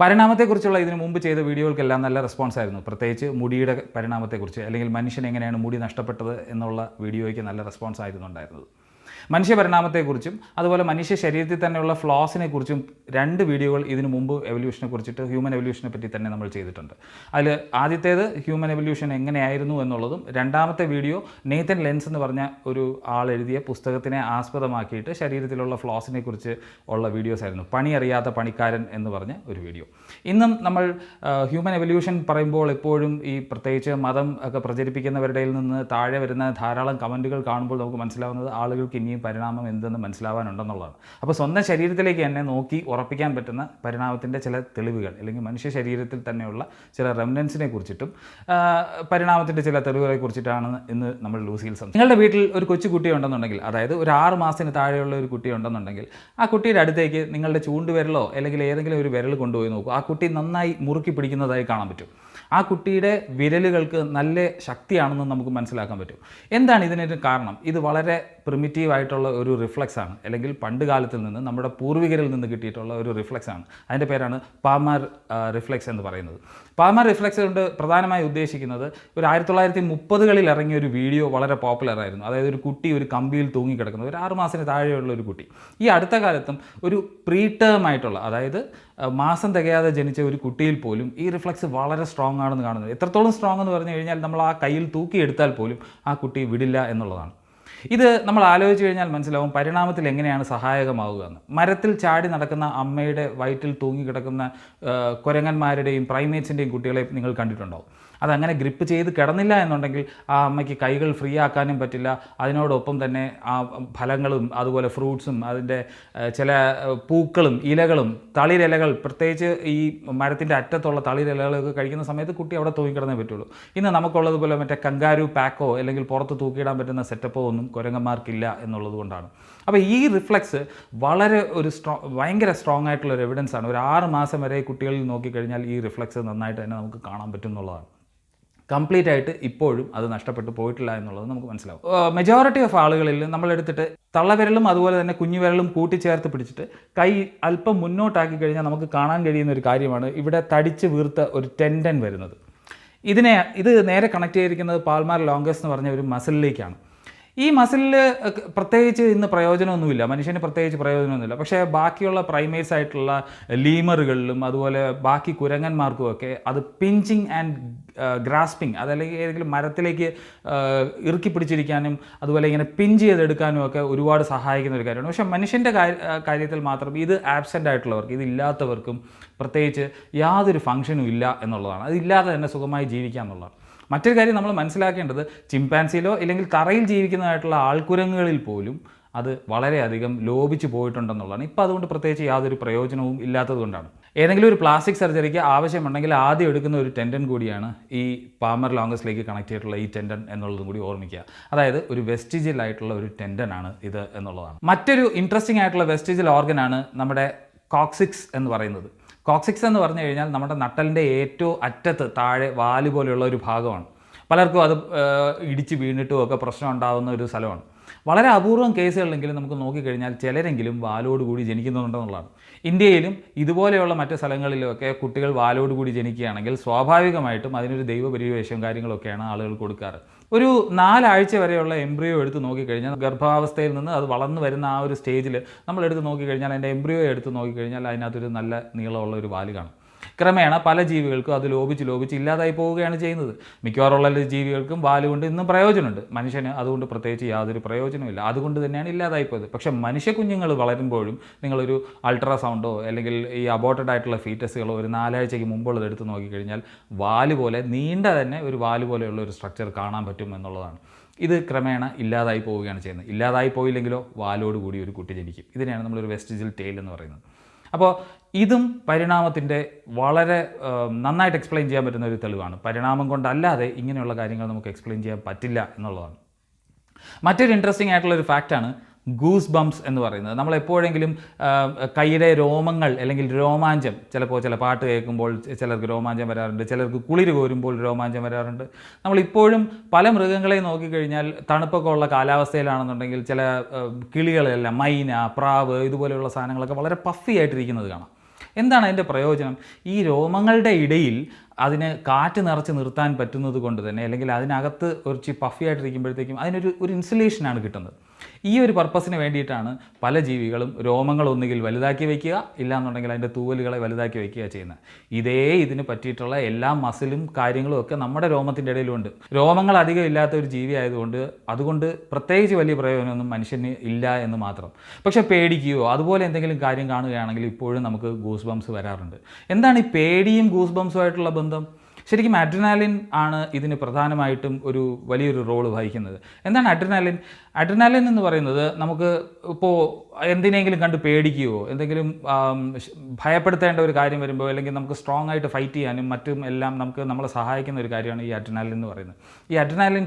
പരിണാമത്തെക്കുറിച്ചുള്ള ഇതിനു മുമ്പ് ചെയ്ത വീഡിയോകൾക്കെല്ലാം നല്ല റെസ്പോൺസ് ആയിരുന്നു. പ്രത്യേകിച്ച് മുടിയുടെ പരിണാമത്തെക്കുറിച്ച് അല്ലെങ്കിൽ മനുഷ്യൻ എങ്ങനെയാണ് മുടി നഷ്ടപ്പെട്ടത് എന്നുള്ള വീഡിയോയ്ക്ക് നല്ല റെസ്പോൺസ് ആയിരുന്നു ഉണ്ടായിരുന്നത്. മനുഷ്യ പരിണാമത്തെക്കുറിച്ചും അതുപോലെ മനുഷ്യ ശരീരത്തിൽ തന്നെയുള്ള ഫ്ലോസിനെ കുറിച്ചും രണ്ട് വീഡിയോകൾ ഇതിനു മുമ്പ് എവല്യൂഷനെ കുറിച്ചിട്ട് ഹ്യൂമൻ എവല്യൂഷനെ പറ്റി തന്നെ നമ്മൾ ചെയ്തിട്ടുണ്ട്. അതിൽ ആദ്യത്തേത് ഹ്യൂമൻ എവല്യൂഷൻ എങ്ങനെയായിരുന്നു എന്നുള്ളതും രണ്ടാമത്തെ വീഡിയോ നെയ്ത്തൻ ലെൻസ് എന്ന് പറഞ്ഞ ഒരു ആൾ എഴുതിയ പുസ്തകത്തിനെ ആസ്പദമാക്കിയിട്ട് ശരീരത്തിലുള്ള ഫ്ലോസിനെ കുറിച്ച് ഉള്ള വീഡിയോസ് ആയിരുന്നു. പണി അറിയാത്ത പണിക്കാരൻ എന്ന് പറഞ്ഞ ഒരു വീഡിയോ ഇന്നും നമ്മൾ ഹ്യൂമൻ എവല്യൂഷൻ പറയുമ്പോൾ എപ്പോഴും ഈ പ്രത്യേകിച്ച് മതം ഒക്കെ പ്രചരിപ്പിക്കുന്നവരുടെ നിന്ന് താഴെ വരുന്ന ധാരാളം കമന്റുകൾ കാണുമ്പോൾ നമുക്ക് മനസ്സിലാവുന്നത് ആളുകൾക്ക് ഇനിയും പരിണാമം എന്തെന്ന് മനസ്സിലാവാനുണ്ടെന്നുള്ളതാണ്. അപ്പോൾ സ്വന്തം ശരീരത്തിലേക്ക് തന്നെ നോക്കി ഉറപ്പിക്കാൻ പറ്റുന്ന പരിണാമത്തിന്റെ ചില തെളിവുകൾ അല്ലെങ്കിൽ മനുഷ്യ ശരീരത്തിൽ തന്നെയുള്ള ചില റെമനൻസിനെ കുറിച്ചിട്ടും പരിണാമത്തിന്റെ ചില തെളിവുകളെ കുറിച്ചിട്ടാണ് ഇന്ന് നമ്മൾ ലൂസിയിൽ സംസാരിക്കുന്നത് നിങ്ങളുടെ വീട്ടിൽ ഒരു കൊച്ചു കുട്ടി ഉണ്ടെന്നുണ്ടെങ്കിൽ അതായത് ഒരു ആറ് മാസത്തിന് താഴെയുള്ള ഒരു കുട്ടി ഉണ്ടെന്നുണ്ടെങ്കിൽ ആ കുട്ടിയുടെ അടുത്തേക്ക് നിങ്ങളുടെ ചൂണ്ടുവിരലോ അല്ലെങ്കിൽ ഏതെങ്കിലും ഒരു വിരൽ കൊണ്ടുപോയി നോക്കൂ. ആ കുട്ടി നന്നായി മുറുക്കി പിടിക്കുന്നതായി കാണാൻ പറ്റും. ആ കുട്ടിയുടെ വിരലുകൾക്ക് നല്ല ശക്തിയാണെന്ന് നമുക്ക് മനസ്സിലാക്കാൻ പറ്റും. എന്താണ് ഇതിനൊരു കാരണം? ഇത് വളരെ പ്രിമിറ്റീവ് ആയിട്ടുള്ള ഒരു റിഫ്ലക്സ് ആണ്. അല്ലെങ്കിൽ പണ്ട് കാലത്തിൽ നിന്ന് നമ്മുടെ പൂർവികരിൽ നിന്ന് കിട്ടിയിട്ടുള്ള ഒരു റിഫ്ലക്സ് ആണ്. അതിന്റെ പേരാണ് പാമാർ റിഫ്ലക്സ് എന്ന് പറയുന്നത്. പാമാർ റിഫ്ലക്സ് കൊണ്ട് പ്രധാനമായി ഉദ്ദേശിക്കുന്നത് ഒരു ആയിരത്തി തൊള്ളായിരത്തി മുപ്പതുകളിൽ ഇറങ്ങിയ ഒരു വീഡിയോ വളരെ പോപ്പുലർ ആയിരുന്നു. അതായത് ഒരു കുട്ടി ഒരു കമ്പിയിൽ തൂങ്ങിക്കിടക്കുന്നത് ഒരു ആറ് മാസത്തിന് താഴെയുള്ള ഒരു കുട്ടി. ഈ അടുത്ത കാലത്തും ഒരു പ്രീ ടേം ആയിട്ടുള്ള അതായത് മാസം തികയാതെ ജനിച്ച ഒരു കുട്ടിയിൽ പോലും ഈ റിഫ്ലക്സ് വളരെ സ്ട്രോങ് ആണെന്ന് കാണുന്നത്. എത്രത്തോളം സ്ട്രോങ് എന്ന് പറഞ്ഞു കഴിഞ്ഞാൽ നമ്മൾ ആ കയ്യിൽ തൂക്കിയെടുത്താൽ പോലും ആ കുട്ടി വിടില്ല എന്നുള്ളതാണ്. ഇത് നമ്മൾ ആലോചിച്ച് കഴിഞ്ഞാൽ മനസ്സിലാവും പരിണാമത്തിൽ എങ്ങനെയാണ് സഹായകമാവുക എന്ന്. മരത്തിൽ ചാടി നടക്കുന്ന അമ്മയുടെ വയറ്റിൽ തൂങ്ങിക്കിടക്കുന്ന കിടക്കുന്ന കുരങ്ങന്മാരുടെയും പ്രൈമേറ്റ്സിന്റെയും കുട്ടികളെ നിങ്ങൾ കണ്ടിട്ടുണ്ടാവും. അതങ്ങനെ ഗ്രിപ്പ് ചെയ്ത് കിടന്നില്ല എന്നുണ്ടെങ്കിൽ ആ അമ്മയ്ക്ക് കൈകൾ ഫ്രീ ആക്കാനും പറ്റില്ല. അതിനോടൊപ്പം തന്നെ ആ ഫലങ്ങളും അതുപോലെ ഫ്രൂട്ട്സും അതിന്റെ ചില പൂക്കളും ഇലകളും തളിരിലകൾ പ്രത്യേകിച്ച് ഈ മരത്തിന്റെ അറ്റത്തുള്ള തളിരിലകളൊക്കെ കഴിക്കുന്ന സമയത്ത് കുട്ടി അവിടെ തൂങ്ങിക്കിടന്നേ പറ്റുള്ളൂ. ഇന്ന് നമുക്കുള്ളതുപോലെ മറ്റേ കങ്കാരു പാക്കോ അല്ലെങ്കിൽ പുറത്ത് തൂക്കിയിടാൻ പറ്റുന്ന സെറ്റപ്പോ ഒന്നും കുരങ്ങന്മാർക്കില്ല എന്നുള്ളത് കൊണ്ടാണ്. അപ്പോൾ ഈ റിഫ്ലക്സ് വളരെ ഒരു സ്ട്രോ ഭയങ്കര സ്ട്രോങ് ആയിട്ടുള്ള ഒരു എവിഡൻസ് ആണ്. ഒരു ആറ് മാസം വരെ കുട്ടികളിൽ നോക്കിക്കഴിഞ്ഞാൽ ഈ റിഫ്ലക്സ് നന്നായിട്ട് തന്നെ നമുക്ക് കാണാൻ പറ്റും എന്നുള്ളതാണ്. കംപ്ലീറ്റ് ആയിട്ട് ഇപ്പോഴും അത് നഷ്ടപ്പെട്ടു പോയിട്ടില്ല എന്നുള്ളത് നമുക്ക് മനസ്സിലാവും. മെജോറിറ്റി ഓഫ് ആളുകളിൽ നമ്മളെടുത്തിട്ട് തള്ളവിരലും അതുപോലെ തന്നെ കുഞ്ഞുവിരലും കൂട്ടിച്ചേർത്ത് പിടിച്ചിട്ട് കൈ അല്പം മുന്നോട്ടാക്കി കഴിഞ്ഞാൽ നമുക്ക് കാണാൻ കഴിയുന്ന ഒരു കാര്യമാണ് ഇവിടെ തടിച്ച് വീർത്ത ഒരു ടെൻഡൻ വരുന്നത്. ഇതിനെ ഇത് നേരെ കണക്ട് ചെയ്തിരിക്കുന്നത് പാൽമാർ ലോങ്കസ് എന്ന് പറഞ്ഞ ഒരു മസിലിലേക്കാണ് ഈ മസിലിൽ പ്രത്യേകിച്ച് ഇന്ന് പ്രയോജനമൊന്നുമില്ല. മനുഷ്യന് പ്രത്യേകിച്ച് പ്രയോജനമൊന്നുമില്ല. പക്ഷേ ബാക്കിയുള്ള പ്രൈമേറ്റ്സ് ആയിട്ടുള്ള ലീമറുകളിലും അതുപോലെ ബാക്കി കുരങ്ങന്മാർക്കുമൊക്കെ അത് പിഞ്ചിങ് ആൻഡ് ഗ്രാസ്പിങ് അതല്ലെങ്കിൽ ഏതെങ്കിലും മരത്തിലേക്ക് ഇറുക്കി പിടിച്ചിരിക്കാനും അതുപോലെ ഇങ്ങനെ പിഞ്ച് ചെയ്തെടുക്കാനും ഒക്കെ ഒരുപാട് സഹായിക്കുന്ന ഒരു കാര്യമാണ്. പക്ഷേ മനുഷ്യന്റെ കാര്യത്തിൽ മാത്രം ഇത് ആബ്സെന്റ് ആയിട്ടുള്ളവർക്ക് ഇതില്ലാത്തവർക്കും പ്രത്യേകിച്ച് യാതൊരു ഫങ്ഷനും ഇല്ല എന്നുള്ളതാണ്. അതില്ലാതെ തന്നെ സുഖമായി ജീവിക്കുക എന്നുള്ളതാണ്. മറ്റൊരു കാര്യം നമ്മൾ മനസ്സിലാക്കേണ്ടത് ചിമ്പാൻസിയിലോ ഇല്ലെങ്കിൽ തറയിൽ ജീവിക്കുന്നതായിട്ടുള്ള ആൾക്കുരങ്ങുകളിൽ പോലും അത് വളരെയധികം ലോപിച്ചു പോയിട്ടുണ്ടെന്നുള്ളതാണ്. ഇപ്പോൾ അതുകൊണ്ട് പ്രത്യേകിച്ച് യാതൊരു പ്രയോജനവും ഇല്ലാത്തതുകൊണ്ടാണ് ഏതെങ്കിലും ഒരു പ്ലാസ്റ്റിക് സർജറിക്ക് ആവശ്യമുണ്ടെങ്കിൽ ആദ്യം എടുക്കുന്ന ഒരു ടെൻഡൻ കൂടിയാണ് ഈ പാമർ ലോങ്കസിലേക്ക് കണക്ട് ചെയ്തിട്ടുള്ള ഈ ടെൻഡൻ എന്നുള്ളതും കൂടി ഓർമ്മിക്കുക. അതായത് ഒരു വെസ്റ്റിജിൽ ആയിട്ടുള്ള ഒരു ടെൻഡൻ ആണ് ഇത് എന്നുള്ളതാണ്. മറ്റൊരു ഇൻട്രസ്റ്റിംഗ് ആയിട്ടുള്ള വെസ്റ്റിജിൽ ഓർഗനാണ് നമ്മുടെ കോക്സിക്സ് എന്ന് പറയുന്നത്. കോക്സിക്സ് എന്ന് പറഞ്ഞു കഴിഞ്ഞാൽ നമ്മുടെ നട്ടലിന്റെ ഏറ്റവും അറ്റത്ത് താഴെ വാൽ പോലെയുള്ള ഒരു ഭാഗമാണ്. പലർക്കും അത് ഇടിച്ച് വീണിട്ടും ഒക്കെ പ്രശ്നം ഉണ്ടാകുന്ന ഒരു സ്ഥലമാണ്. വളരെ അപൂർവം കേസുകളിലെങ്കിലും നമുക്ക് നോക്കിക്കഴിഞ്ഞാൽ ചിലരെങ്കിലും വാലോടുകൂടി ജനിക്കുന്നുണ്ടെന്നുള്ളതാണ്. ഇന്ത്യയിലും ഇതുപോലെയുള്ള മറ്റ് സ്ഥലങ്ങളിലുമൊക്കെ കുട്ടികൾ വാലോടുകൂടി ജനിക്കുകയാണെങ്കിൽ സ്വാഭാവികമായിട്ടും അതിനൊരു ദൈവപരിവേഷവും കാര്യങ്ങളൊക്കെയാണ് ആളുകൾ കൊടുക്കാറ്. ഒരു നാലാഴ്ച വരെയുള്ള എംബ്രിയോ എടുത്ത് നോക്കിക്കഴിഞ്ഞാൽ ഗർഭാവസ്ഥയിൽ നിന്ന് അത് വളർന്നു വരുന്ന ആ ഒരു സ്റ്റേജിൽ നമ്മൾ എടുത്ത് നോക്കിക്കഴിഞ്ഞാൽ അതിന്റെ എംബ്രിയോ എടുത്ത് നോക്കിക്കഴിഞ്ഞാൽ അതിനകത്തൊരു നല്ല നീളമുള്ള ഒരു വാൽ കാണും. ക്രമേണ പല ജീവികൾക്കും അത് ലോപിച്ച് ലോപിച്ച് ഇല്ലാതായി പോവുകയാണ് ചെയ്യുന്നത്. മിക്കവാറുള്ള ജീവികൾക്കും വാലുകൊണ്ട് ഇന്നും പ്രയോജനമുണ്ട്. മനുഷ്യന് അതുകൊണ്ട് പ്രത്യേകിച്ച് യാതൊരു പ്രയോജനമില്ല അതുകൊണ്ട് തന്നെയാണ് ഇല്ലാതായി പോയത്. പക്ഷേ മനുഷ്യ കുഞ്ഞുങ്ങൾ വളരുമ്പോഴും നിങ്ങളൊരു അൾട്രാസൗണ്ടോ അല്ലെങ്കിൽ ഈ അബോട്ടഡ് ആയിട്ടുള്ള ഫീറ്റസുകളോ ഒരു നാലാഴ്ചയ്ക്ക് മുമ്പുള്ളത് എടുത്ത് നോക്കിക്കഴിഞ്ഞാൽ വാൽ പോലെ നീണ്ട തന്നെ ഒരു വാൽ പോലെയുള്ള ഒരു സ്ട്രക്ചർ കാണാൻ പറ്റും എന്നുള്ളതാണ്. ഇത് ക്രമേണ ഇല്ലാതായി പോവുകയാണ് ചെയ്യുന്നത്. ഇല്ലാതായി പോയില്ലെങ്കിലോ വാലോട് കൂടി ഒരു കുട്ടി ജനിക്കും. ഇതിനെയാണ് നമ്മളൊരു വെസ്റ്റിജിൽ ടെയിൽ എന്ന് പറയുന്നത്. അപ്പോൾ ഇതും പരിണാമത്തിന്റെ വളരെ നന്നായിട്ട് എക്സ്പ്ലെയിൻ ചെയ്യാൻ പറ്റുന്ന ഒരു തെളിവാണ്. പരിണാമം കൊണ്ടല്ലാതെ ഇങ്ങനെയുള്ള കാര്യങ്ങൾ നമുക്ക് എക്സ്പ്ലെയിൻ ചെയ്യാൻ പറ്റില്ല എന്നുള്ളതാണ്. മറ്റൊരു ഇൻട്രസ്റ്റിംഗ് ആയിട്ടുള്ള ഒരു ഫാക്റ്റാണ് ഗൂസ് ബംസ് എന്ന് പറയുന്നത്. നമ്മൾ എപ്പോഴെങ്കിലും കൈയുടെ രോമങ്ങൾ അല്ലെങ്കിൽ രോമാഞ്ചം ചിലപ്പോൾ ചില പാട്ട് കേൾക്കുമ്പോൾ ചിലർക്ക് രോമാഞ്ചം വരാറുണ്ട് ചിലർക്ക് കുളിര് കോരുമ്പോൾ രോമാഞ്ചം വരാറുണ്ട്. നമ്മൾ ഇപ്പോഴും പല മൃഗങ്ങളെയും നോക്കിക്കഴിഞ്ഞാൽ തണുപ്പൊക്കെ ഉള്ള കാലാവസ്ഥയിലാണെന്നുണ്ടെങ്കിൽ ചില കിളികളെല്ലാം മൈന പ്രാവ് ഇതുപോലെയുള്ള സാധനങ്ങളൊക്കെ വളരെ പഫി ആയിട്ടിരിക്കുന്നത് കാണാം. എന്താണ് അതിന്റെ പ്രയോജനം? ഈ രോമങ്ങളുടെ ഇടയിൽ അതിന് കാറ്റ് നിറച്ച് നിർത്താൻ പറ്റുന്നത് കൊണ്ട് തന്നെ അല്ലെങ്കിൽ അതിനകത്ത് കുറച്ച് പഫി ആയിട്ടിരിക്കുമ്പോഴത്തേക്കും അതിനൊരു ഒരു ഇൻസുലേഷനാണ് കിട്ടുന്നത്. ഈ ഒരു പർപ്പസിന് വേണ്ടിയിട്ടാണ് പല ജീവികളും രോമങ്ങൾ ഒന്നുകിൽ വലുതാക്കി വയ്ക്കുക ഇല്ലാന്നുണ്ടെങ്കിൽ അതിന്റെ തൂവലുകളെ വലുതാക്കി വയ്ക്കുക ചെയ്യുന്നത്. ഇതേ ഇതിന് പറ്റിയിട്ടുള്ള എല്ലാ മസിലും കാര്യങ്ങളും ഒക്കെ നമ്മുടെ രോമത്തിന്റെ ഇടയിലുണ്ട്. രോമങ്ങൾ അധികം ഇല്ലാത്ത ഒരു ജീവി ആയതുകൊണ്ട് അതുകൊണ്ട് പ്രത്യേകിച്ച് വലിയ പ്രയോജനമൊന്നും മനുഷ്യന് ഇല്ല എന്ന് മാത്രം. പക്ഷേ പേടിക്കുകയോ അതുപോലെ എന്തെങ്കിലും കാര്യം കാണുകയാണെങ്കിൽ ഇപ്പോഴും നമുക്ക് ഗൂസ് ബംസ് വരാറുണ്ട്. എന്താണ് ഈ പേടിയും ഗൂസ് ബംസുമായിട്ടുള്ള ബന്ധം? ശരിക്കും അഡ്രിനാലിൻ ആണ് ഇതിന് പ്രധാനമായിട്ടും ഒരു വലിയൊരു റോൾ വഹിക്കുന്നത്. എന്താണ് അഡ്രിനാലിൻ അഡ്രിനാലിൻ എന്ന് പറയുന്നത് നമുക്ക് ഇപ്പോൾ എന്തിനെങ്കിലും കണ്ട് പേടിക്കുകയോ എന്തെങ്കിലും ഭയപ്പെടുത്തേണ്ട ഒരു കാര്യം വരുമ്പോൾ അല്ലെങ്കിൽ നമുക്ക് സ്ട്രോങ് ആയിട്ട് ഫൈറ്റ് ചെയ്യാനും മറ്റും എല്ലാം നമുക്ക് നമ്മളെ സഹായിക്കുന്ന ഒരു കാര്യമാണ് ഈ അഡ്രനാലിൻ എന്ന് പറയുന്നത്. ഈ അഡ്രനാലിൻ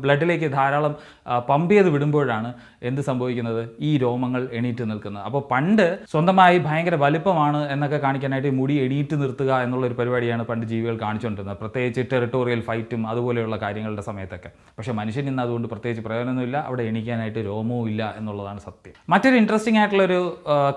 ബ്ലഡിലേക്ക് ധാരാളം പമ്പ് ചെയ്ത് വിടുമ്പോഴാണ് എന്ത് സംഭവിക്കുന്നത്? ഈ രോമങ്ങൾ എണീറ്റ് നിൽക്കുന്നത്. അപ്പോൾ പണ്ട് സ്വന്തമായി ഭയങ്കര വലിപ്പമാണ് എന്നൊക്കെ കാണിക്കാനായിട്ട് മുടി എണീറ്റ് നിർത്തുക എന്നുള്ളൊരു പരിപാടിയാണ് പണ്ട് ജീവികൾ കാണിച്ചുകൊണ്ടിരുന്നത്. പ്രത്യേകിച്ച് ടെറിട്ടോറിയൽ ഫൈറ്റും അതുപോലെയുള്ള കാര്യങ്ങളുടെ സമയത്തൊക്കെ. പക്ഷേ മനുഷ്യൻ ഇന്ന് അതുകൊണ്ട് പ്രത്യേകിച്ച് പ്രയോജനമൊന്നുമില്ല. അവിടെ എണീക്കാനായിട്ട് രോമവും ഇല്ല എന്നുള്ളതാണ് സത്യം. മറ്റൊരു ഇൻട്രസ്റ്റിംഗ് ആയിട്ടുള്ളൊരു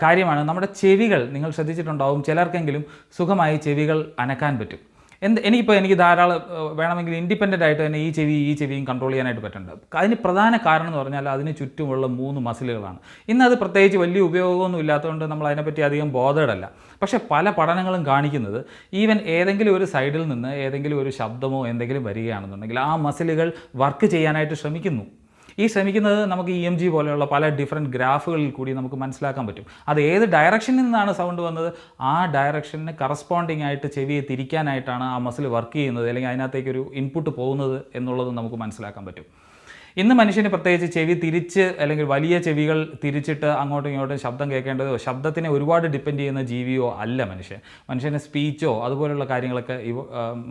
കാര്യമാണ്. നമ്മുടെ ചെവികൾ നിങ്ങൾ ശ്രദ്ധിച്ചിട്ടുണ്ടാവും. ചിലർക്കെങ്കിലും സുഖമായി ചെവികൾ അനക്കാൻ പറ്റും. എന്ത് എനിക്കിപ്പോൾ എനിക്ക് ധാരാളം വേണമെങ്കിൽ ഇൻഡിപെൻഡന്റ് ആയിട്ട് തന്നെ ഈ ചെവി ഈ ചെവിയും കൺട്രോൾ ചെയ്യാനായിട്ട് പറ്റുന്നുണ്ട്. അതിന് പ്രധാന കാരണം എന്ന് പറഞ്ഞാൽ അതിന് ചുറ്റുമുള്ള മൂന്ന് മസിലുകളാണ്. ഇന്ന് അത് പ്രത്യേകിച്ച് വലിയ ഉപയോഗമൊന്നും ഇല്ലാത്തതുകൊണ്ട് നമ്മൾ അതിനെപ്പറ്റി അധികം ബോധേഡല്ല. പക്ഷേ പല പഠനങ്ങളും കാണിക്കുന്നത് ഈവൻ ഏതെങ്കിലും ഒരു സൈഡിൽ നിന്ന് ഏതെങ്കിലും ഒരു ശബ്ദമോ എന്തെങ്കിലും വരികയാണെന്നുണ്ടെങ്കിൽ ആ മസിലുകൾ വർക്ക് ചെയ്യാനായിട്ട് ശ്രമിക്കുന്നു. ഈ ശ്രമിക്കുന്നത് നമുക്ക് ഇ എം ജി പോലെയുള്ള പല ഡിഫറെന്റ് ഗ്രാഫുകളിൽ കൂടി നമുക്ക് മനസ്സിലാക്കാൻ പറ്റും. അത് ഏത് ഡയറക്ഷനിൽ നിന്നാണ് സൗണ്ട് വന്നത്? ആ ഡയറക്ഷന് കറസ്പോണ്ടിങ് ആയിട്ട് ചെവിയെ തിരിക്കാനായിട്ടാണ് ആ മസിൽ വർക്ക് ചെയ്യുന്നത് അല്ലെങ്കിൽ അതിനകത്തേക്ക് ഒരു ഇൻപുട്ട് പോകുന്നത് എന്നുള്ളത് നമുക്ക് മനസ്സിലാക്കാൻ പറ്റും. ഇന്ന് മനുഷ്യന് പ്രത്യേകിച്ച് ചെവി തിരിച്ച് അല്ലെങ്കിൽ വലിയ ചെവികൾ തിരിച്ചിട്ട് അങ്ങോട്ടും ഇങ്ങോട്ടും ശബ്ദം കേൾക്കേണ്ടതോ ശബ്ദത്തിനെ ഒരുപാട് ഡിപ്പെൻഡ് ചെയ്യുന്ന ജീവിയോ അല്ല മനുഷ്യൻ മനുഷ്യന് സ്പീച്ചോ അതുപോലുള്ള കാര്യങ്ങളൊക്കെ ഇവ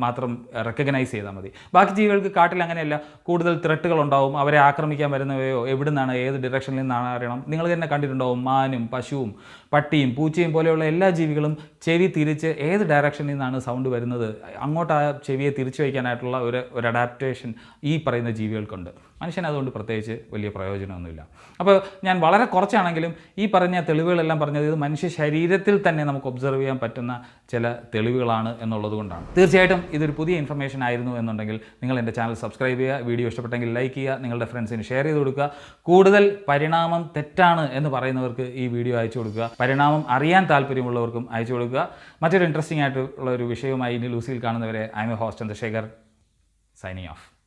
മാത്രം റെക്കഗ്നൈസ് ചെയ്താൽ മതി. ബാക്കി ജീവികൾക്ക് കാട്ടിൽ അങ്ങനെയല്ല കൂടുതൽ ത്രെട്ടുകൾ ഉണ്ടാവും അവരെ ആക്രമിക്കാൻ വരുന്നവയോ എവിടെ നിന്നാണ് ഏത് ഡിറക്ഷനിൽ നിന്നാണ് അറിയണം. നിങ്ങൾ തന്നെ കണ്ടിട്ടുണ്ടാവും മാനും പശുവും പട്ടിയും പൂച്ചയും പോലെയുള്ള എല്ലാ ജീവികളും ചെവി തിരിച്ച് ഏത് ഡയറക്ഷനിൽ നിന്നാണ് സൗണ്ട് വരുന്നത് അങ്ങോട്ട് ആ ചെവിയെ തിരിച്ചു വയ്ക്കാനായിട്ടുള്ള ഒരു ഒരു അഡാപ്റ്റേഷൻ ഈ പറയുന്ന ജീവികൾക്കുണ്ട്. മനുഷ്യൻ അതുകൊണ്ട് പ്രത്യേകിച്ച് വലിയ പ്രയോജനമൊന്നുമില്ല. അപ്പോൾ ഞാൻ വളരെ കുറച്ചാണെങ്കിലും ഈ പറഞ്ഞ തെളിവുകളെല്ലാം പറഞ്ഞത് ഇത് മനുഷ്യ ശരീരത്തിൽ തന്നെ നമുക്ക് ഒബ്സർവ് ചെയ്യാൻ പറ്റുന്ന ചില തെളിവുകളാണ് എന്നുള്ളത് കൊണ്ടാണ്. തീർച്ചയായിട്ടും ഇതൊരു പുതിയ ഇൻഫർമേഷൻ ആയിരുന്നു എന്നുണ്ടെങ്കിൽ നിങ്ങൾ എന്റെ ചാനൽ സബ്സ്ക്രൈബ് ചെയ്യുക വീഡിയോ ഇഷ്ടപ്പെട്ടെങ്കിൽ ലൈക്ക് ചെയ്യുക നിങ്ങളുടെ ഫ്രണ്ട്സിന് ഷെയർ ചെയ്ത് കൊടുക്കുക. കൂടുതൽ പരിണാമം തെറ്റാണ് എന്ന് പറയുന്നവർക്ക് ഈ വീഡിയോ അയച്ചു കൊടുക്കുക. പരിണാമം അറിയാൻ താല്പര്യമുള്ളവർക്കും അയച്ചു കൊടുക്കുക. മറ്റൊരു ഇൻട്രസ്റ്റിംഗ് ആയിട്ടുള്ള ഒരു വിഷയവുമായി ഇനി ലൂസിയിൽ കാണുന്നവരെ I A host Chandrashekhar signing off